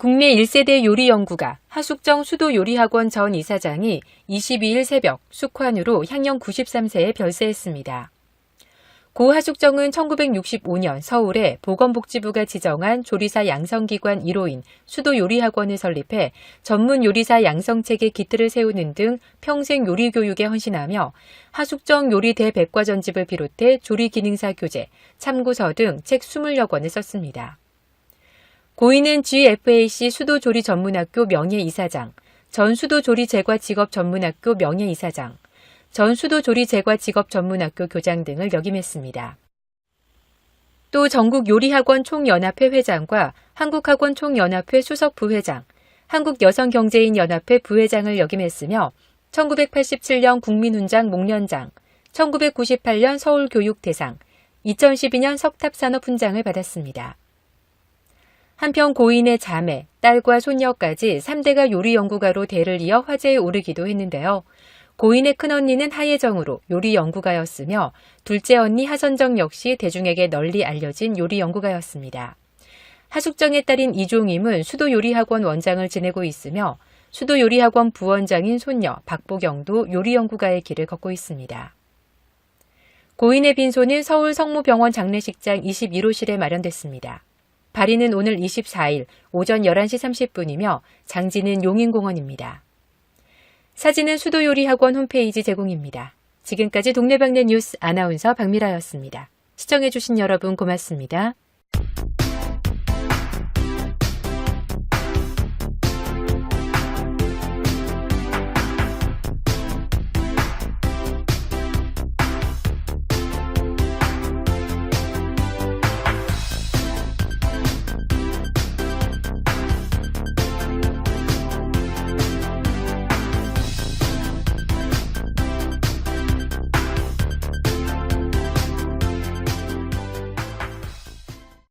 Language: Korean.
국내 1세대 요리 연구가 하숙정 수도 요리학원 전 이사장이 22일 새벽 숙환으로 향년 93세에 별세했습니다. 고 하숙정은 1965년 서울에 보건복지부가 지정한 조리사 양성기관 1호인 수도 요리학원을 설립해 전문 요리사 양성체계 기틀을 세우는 등 평생 요리 교육에 헌신하며 하숙정 요리 대백과전집을 비롯해 조리 기능사 교재, 참고서 등 책 20여 권을 썼습니다. 고인은 GFAC 수도조리 전문학교 명예이사장, 전 수도조리 제과 직업 전문학교 명예이사장, 전 수도조리 제과 직업 전문학교 교장 등을 역임했습니다. 또 전국 요리학원 총연합회 회장과 한국학원 총연합회 수석 부회장, 한국여성경제인연합회 부회장을 역임했으며 1987년 국민훈장 목련장, 1998년 서울교육대상, 2012년 석탑산업훈장을 받았습니다. 한편 고인의 자매, 딸과 손녀까지 3대가 요리 연구가로 대를 이어 화제에 오르기도 했는데요. 고인의 큰언니는 하예정으로 요리 연구가였으며 둘째 언니 하선정 역시 대중에게 널리 알려진 요리 연구가였습니다. 하숙정의 딸인 이종임은 수도요리학원 원장을 지내고 있으며 수도요리학원 부원장인 손녀 박보경도 요리연구가의 길을 걷고 있습니다. 고인의 빈소는 서울 성모병원 장례식장 21호실에 마련됐습니다. 발인은 오늘 24일 오전 11시 30분이며 장지는 용인공원입니다. 사진은 수도요리학원 홈페이지 제공입니다. 지금까지 동네방네 뉴스 아나운서 박미라였습니다. 시청해주신 여러분 고맙습니다.